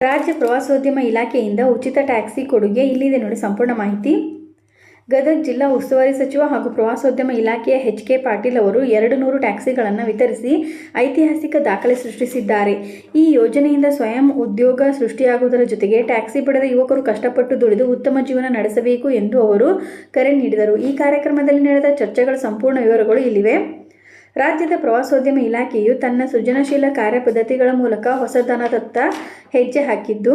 ರಾಜ್ಯ ಪ್ರವಾಸೋದ್ಯಮ ಇಲಾಖೆಯಿಂದ ಉಚಿತ ಟ್ಯಾಕ್ಸಿ ಕೊಡುಗೆ ಇಲ್ಲಿದೆ ನೋಡಿ ಸಂಪೂರ್ಣ ಮಾಹಿತಿ. ಗದಗ ಜಿಲ್ಲಾ ಉಸ್ತುವಾರಿ ಸಚಿವ ಹಾಗೂ ಪ್ರವಾಸೋದ್ಯಮ ಇಲಾಖೆಯ ಎಚ್ ಕೆ ಪಾಟೀಲ್ ಅವರು ಎರಡು ನೂರು ಟ್ಯಾಕ್ಸಿಗಳನ್ನು ವಿತರಿಸಿ ಐತಿಹಾಸಿಕ ದಾಖಲೆ ಸೃಷ್ಟಿಸಿದ್ದಾರೆ. ಈ ಯೋಜನೆಯಿಂದ ಸ್ವಯಂ ಉದ್ಯೋಗ ಸೃಷ್ಟಿಯಾಗುವುದರ ಜೊತೆಗೆ ಟ್ಯಾಕ್ಸಿ ಪಡೆದ ಯುವಕರು ಕಷ್ಟಪಟ್ಟು ದುಡಿದು ಉತ್ತಮ ಜೀವನ ನಡೆಸಬೇಕು ಎಂದು ಅವರು ಕರೆ ನೀಡಿದರು. ಈ ಕಾರ್ಯಕ್ರಮದಲ್ಲಿ ನಡೆದ ಚರ್ಚೆಗಳ ಸಂಪೂರ್ಣ ವಿವರಗಳು ಇಲ್ಲಿವೆ. ರಾಜ್ಯದ ಪ್ರವಾಸೋದ್ಯಮ ಇಲಾಖೆಯು ತನ್ನ ಸೃಜನಶೀಲ ಕಾರ್ಯಪದ್ಧತಿಗಳ ಮೂಲಕ ಹೊಸತನದತ್ತ ಹೆಜ್ಜೆ ಹಾಕಿದ್ದು.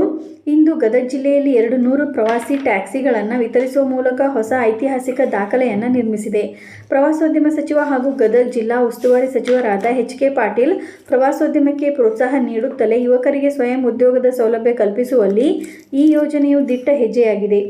ಇಂದು ಗದಗ ಜಿಲ್ಲೆಯಲ್ಲಿ ಎರಡು ನೂರು ಪ್ರವಾಸಿ ಟ್ಯಾಕ್ಸಿಗಳನ್ನು ವಿತರಿಸುವ ಮೂಲಕ ಹೊಸ ಐತಿಹಾಸಿಕ ದಾಖಲೆಯನ್ನು ನಿರ್ಮಿಸಿದೆ. ಪ್ರವಾಸೋದ್ಯಮ ಸಚಿವ ಹಾಗೂ ಗದಗ ಜಿಲ್ಲಾ ಉಸ್ತುವಾರಿ ಸಚಿವರಾದ ಎಚ್ ಕೆ ಪಾಟೀಲ್ ಪ್ರವಾಸೋದ್ಯಮಕ್ಕೆ ಪ್ರೋತ್ಸಾಹ ನೀಡುತ್ತಲೇ ಯುವಕರಿಗೆ ಸ್ವಯಂ ಉದ್ಯೋಗದ ಸೌಲಭ್ಯ ಕಲ್ಪಿಸುವಲ್ಲಿ ಈ ಯೋಜನೆಯು ದಿಟ್ಟ ಹೆಜ್ಜೆಯಾಗಿದೆ.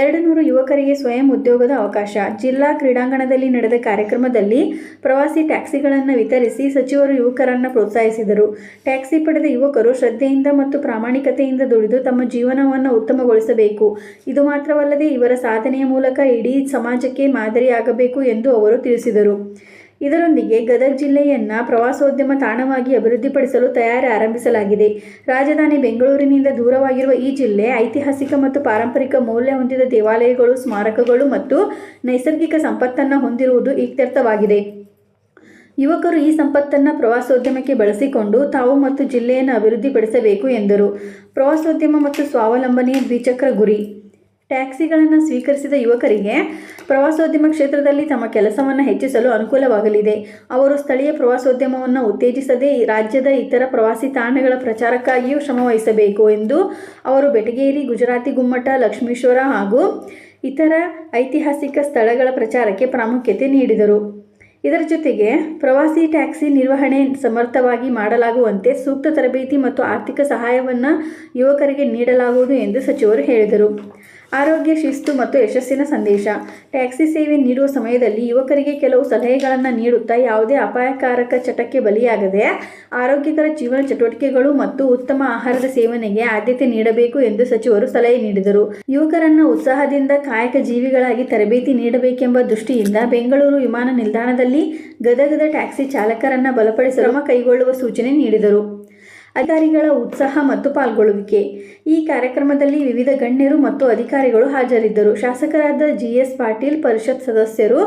ಎರಡು ನೂರು ಯುವಕರಿಗೆ ಸ್ವಯಂ ಉದ್ಯೋಗದ ಅವಕಾಶ. ಜಿಲ್ಲಾ ಕ್ರೀಡಾಂಗಣದಲ್ಲಿ ನಡೆದ ಕಾರ್ಯಕ್ರಮದಲ್ಲಿ ಪ್ರವಾಸಿ ಟ್ಯಾಕ್ಸಿಗಳನ್ನು ವಿತರಿಸಿ ಸಚಿವರು ಯುವಕರನ್ನು ಪ್ರೋತ್ಸಾಹಿಸಿದರು. ಟ್ಯಾಕ್ಸಿ ಪಡೆದ ಯುವಕರು ಶ್ರದ್ಧೆಯಿಂದ ಮತ್ತು ಪ್ರಾಮಾಣಿಕತೆಯಿಂದ ದುಡಿದು ತಮ್ಮ ಜೀವನವನ್ನು ಉತ್ತಮಗೊಳಿಸಬೇಕು. ಇದು ಮಾತ್ರವಲ್ಲದೆ ಇವರ ಸಾಧನೆಯ ಮೂಲಕ ಇಡೀ ಸಮಾಜಕ್ಕೆ ಮಾದರಿಯಾಗಬೇಕು ಎಂದು ಅವರು ತಿಳಿಸಿದರು. ಇದರೊಂದಿಗೆ ಗದಗ ಜಿಲ್ಲೆಯನ್ನು ಪ್ರವಾಸೋದ್ಯಮ ತಾಣವಾಗಿ ಅಭಿವೃದ್ಧಿಪಡಿಸಲು ತಯಾರಿ ಆರಂಭಿಸಲಾಗಿದೆ. ರಾಜಧಾನಿ ಬೆಂಗಳೂರಿನಿಂದ ದೂರವಾಗಿರುವ ಈ ಜಿಲ್ಲೆ ಐತಿಹಾಸಿಕ ಮತ್ತು ಪಾರಂಪರಿಕ ಮೌಲ್ಯ ಹೊಂದಿದ ದೇವಾಲಯಗಳು, ಸ್ಮಾರಕಗಳು ಮತ್ತು ನೈಸರ್ಗಿಕ ಸಂಪತ್ತನ್ನು ಹೊಂದಿರುವುದು ಇತ್ಯರ್ಥವಾಗಿದೆ. ಯುವಕರು ಈ ಸಂಪತ್ತನ್ನು ಪ್ರವಾಸೋದ್ಯಮಕ್ಕೆ ಬಳಸಿಕೊಂಡು ತಾವು ಮತ್ತು ಜಿಲ್ಲೆಯನ್ನು ಅಭಿವೃದ್ಧಿಪಡಿಸಬೇಕು ಎಂದರು. ಪ್ರವಾಸೋದ್ಯಮ ಮತ್ತು ಸ್ವಾವಲಂಬನೆಯ ದ್ವಿಚಕ್ರ ಗುರಿ. ಟ್ಯಾಕ್ಸಿಗಳನ್ನು ಸ್ವೀಕರಿಸಿದ ಯುವಕರಿಗೆ ಪ್ರವಾಸೋದ್ಯಮ ಕ್ಷೇತ್ರದಲ್ಲಿ ತಮ್ಮ ಕೆಲಸವನ್ನು ಹೆಚ್ಚಿಸಲು ಅನುಕೂಲವಾಗಲಿದೆ. ಅವರು ಸ್ಥಳೀಯ ಪ್ರವಾಸೋದ್ಯಮವನ್ನು ಉತ್ತೇಜಿಸದೆ ರಾಜ್ಯದ ಇತರ ಪ್ರವಾಸಿ ತಾಣಗಳ ಪ್ರಚಾರಕ್ಕಾಗಿಯೂ ಶ್ರಮವಹಿಸಬೇಕು ಎಂದು ಅವರು ಬೆಟಗೇರಿ, ಗುಜರಾತಿ, ಗುಮ್ಮಟ, ಲಕ್ಷ್ಮೀಶ್ವರ ಹಾಗೂ ಇತರ ಐತಿಹಾಸಿಕ ಸ್ಥಳಗಳ ಪ್ರಚಾರಕ್ಕೆ ಪ್ರಾಮುಖ್ಯತೆ ನೀಡಿದರು. ಇದರ ಜೊತೆಗೆ ಪ್ರವಾಸಿ ಟ್ಯಾಕ್ಸಿ ನಿರ್ವಹಣೆ ಸಮರ್ಥವಾಗಿ ಮಾಡಲಾಗುವಂತೆ ಸೂಕ್ತ ತರಬೇತಿ ಮತ್ತು ಆರ್ಥಿಕ ಸಹಾಯವನ್ನು ಯುವಕರಿಗೆ ನೀಡಲಾಗುವುದು ಎಂದು ಸಚಿವರು ಹೇಳಿದರು. ಆರೋಗ್ಯ, ಶಿಸ್ತು ಮತ್ತು ಯಶಸ್ಸಿನ ಸಂದೇಶ. ಟ್ಯಾಕ್ಸಿ ಸೇವೆ ನೀಡುವ ಸಮಯದಲ್ಲಿ ಯುವಕರಿಗೆ ಕೆಲವು ಸಲಹೆಗಳನ್ನು ನೀಡುತ್ತಾ ಯಾವುದೇ ಅಪಾಯಕಾರಕ ಚಟಕ್ಕೆ ಬಲಿಯಾಗದೆ ಆರೋಗ್ಯಕರ ಜೀವನ ಚಟುವಟಿಕೆಗಳು ಮತ್ತು ಉತ್ತಮ ಆಹಾರದ ಸೇವನೆಗೆ ಆದ್ಯತೆ ನೀಡಬೇಕು ಎಂದು ಸಚಿವರು ಸಲಹೆ ನೀಡಿದರು. ಯುವಕರನ್ನು ಉತ್ಸಾಹದಿಂದ ಕಾಯಕ ಜೀವಿಗಳಾಗಿ ತರಬೇತಿ ನೀಡಬೇಕೆಂಬ ದೃಷ್ಟಿಯಿಂದ ಬೆಂಗಳೂರು ವಿಮಾನ ನಿಲ್ದಾಣದಲ್ಲಿ ಗದಗದ ಟ್ಯಾಕ್ಸಿ ಚಾಲಕರನ್ನು ಬಲಪಡಿಸಲು ಕ್ರಮ ಕೈಗೊಳ್ಳುವ ಸೂಚನೆ ನೀಡಿದರು. ಅಧಿಕಾರಿಗಳ ಉತ್ಸಾಹ ಮತ್ತು ಪಾಲ್ಗೊಳ್ಳುವಿಕೆ. ಈ ಕಾರ್ಯಕ್ರಮದಲ್ಲಿ ವಿವಿಧ ಗಣ್ಯರು ಮತ್ತು ಅಧಿಕಾರಿಗಳು ಹಾಜರಿದ್ದರು. ಶಾಸಕರಾದ ಜಿಎಸ್ ಪಾಟೀಲ್, ಪರಿಷತ್ ಸದಸ್ಯರು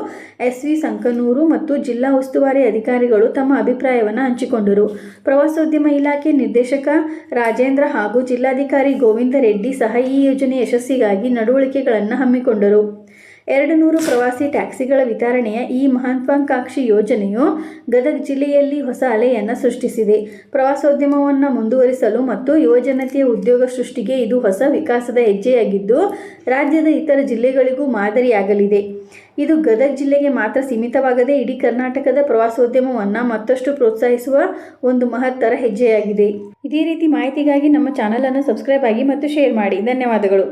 ಎಸ್ ವಿ ಸಂಕನೂರು ಮತ್ತು ಜಿಲ್ಲಾ ಉಸ್ತುವಾರಿ ಅಧಿಕಾರಿಗಳು ತಮ್ಮ ಅಭಿಪ್ರಾಯವನ್ನು ಹಂಚಿಕೊಂಡರು. ಪ್ರವಾಸೋದ್ಯಮ ಇಲಾಖೆ ನಿರ್ದೇಶಕ ರಾಜೇಂದ್ರ ಹಾಗೂ ಜಿಲ್ಲಾಧಿಕಾರಿ ಗೋವಿಂದ ರೆಡ್ಡಿ ಸಹ ಈ ಯೋಜನೆ ಯಶಸ್ಸಿಗಾಗಿ ನಡವಳಿಕೆಗಳನ್ನು ಹಮ್ಮಿಕೊಂಡರು. ಎರಡು ನೂರು ಪ್ರವಾಸಿ ಟ್ಯಾಕ್ಸಿಗಳ ವಿತರಣೆಯ ಈ ಮಹತ್ವಾಕಾಂಕ್ಷಿ ಯೋಜನೆಯು ಗದಗ ಜಿಲ್ಲೆಯಲ್ಲಿ ಹೊಸ ಅಲೆಯನ್ನು ಸೃಷ್ಟಿಸಿದೆ. ಪ್ರವಾಸೋದ್ಯಮವನ್ನು ಮುಂದುವರಿಸಲು ಮತ್ತು ಯುವಜನತೆಯ ಉದ್ಯೋಗ ಸೃಷ್ಟಿಗೆ ಇದು ಹೊಸ ವಿಕಾಸದ ಹೆಜ್ಜೆಯಾಗಿದ್ದು, ರಾಜ್ಯದ ಇತರ ಜಿಲ್ಲೆಗಳಿಗೂ ಮಾದರಿಯಾಗಲಿದೆ. ಇದು ಗದಗ ಜಿಲ್ಲೆಗೆ ಮಾತ್ರ ಸೀಮಿತವಾಗದೆ ಇಡೀ ಕರ್ನಾಟಕದ ಪ್ರವಾಸೋದ್ಯಮವನ್ನು ಮತ್ತಷ್ಟು ಪ್ರೋತ್ಸಾಹಿಸುವ ಒಂದು ಮಹತ್ತರ ಹೆಜ್ಜೆಯಾಗಿದೆ. ಇದೇ ರೀತಿ ಮಾಹಿತಿಗಾಗಿ ನಮ್ಮ ಚಾನಲನ್ನು ಸಬ್ಸ್ಕ್ರೈಬ್ ಆಗಿ ಮತ್ತು ಶೇರ್ ಮಾಡಿ. ಧನ್ಯವಾದಗಳು.